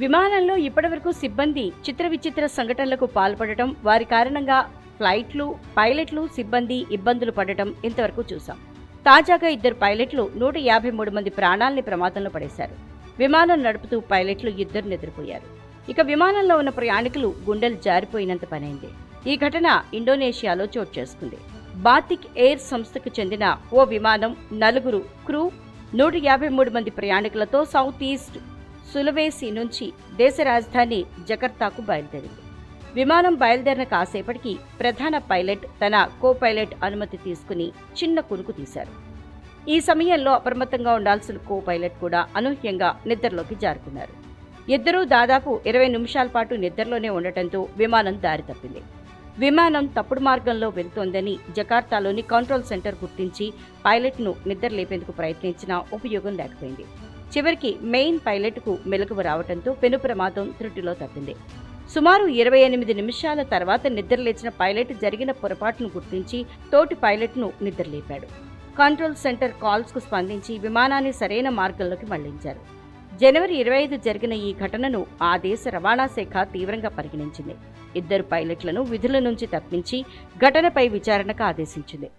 విమానంలో ఇప్పటివరకు సిబ్బంది చిత్ర విచిత్ర సంఘటనలకు పాల్పడటం వారి కారణంగా ఫ్లైట్లు పైలట్లు సిబ్బంది ఇబ్బందులు పడటం ఇంతవరకు చూశాం. తాజాగా ఇద్దరు పైలట్లు నూట యాభై మూడు మంది ప్రాణాల్ని ప్రమాదంలో పడేశారు. విమానం నడుపుతూ పైలట్లు ఇద్దరు నిద్రపోయారు. ఇక విమానంలో ఉన్న ప్రయాణికులు గుండెలు జారిపోయినంత పనైంది. ఈ ఘటన ఇండోనేషియాలో చోటు చేసుకుంది. బాతిక్ ఎయిర్ సంస్థకు చెందిన ఓ విమానం నలుగురు క్రూ నూట యాభై మూడు మంది ప్రయాణికులతో సౌత్ ఈస్ట్ సులవేసి నుంచి దేశ రాజధాని జకర్తాకు బయలుదేరింది. విమానం బయలుదేరిన కాసేపటికి ప్రధాన పైలట్ తన కో పైలట్ అనుమతి తీసుకుని చిన్న కునుకు తీశారు. ఈ సమయంలో అప్రమత్తంగా ఉండాల్సిన కో పైలట్ కూడా అనూహ్యంగా నిద్రలోకి జారుకున్నారు. ఇద్దరూ దాదాపు ఇరవై నిమిషాల పాటు నిద్రలోనే ఉండటంతో విమానం దారి తప్పింది. విమానం తప్పుడు మార్గంలో వెళ్తోందని జకార్తాలోని కంట్రోల్ సెంటర్ గుర్తించి పైలట్ను నిద్ర లేపేందుకు ప్రయత్నించినా ఉపయోగం లేకపోయింది. చివరికి మెయిన్ పైలట్కు మెలకువ రావడంతో పెను ప్రమాదం త్రుటిలో తప్పింది. సుమారు ఇరవై ఎనిమిది నిమిషాల తర్వాత నిద్రలేచిన పైలట్ జరిగిన పొరపాటును గుర్తించి తోటి పైలట్ను నిద్రలేపాడు. కంట్రోల్ సెంటర్ కాల్స్కు స్పందించి విమానాన్ని సరైన మార్గంలోకి మళ్ళించారు. జనవరి ఇరవై ఐదు జరిగిన ఈ ఘటనను ఆ దేశ రవాణా శాఖ తీవ్రంగా పరిగణించింది. ఇద్దరు పైలట్లను విధుల నుంచి తప్పించి ఘటనపై విచారణకు ఆదేశించింది.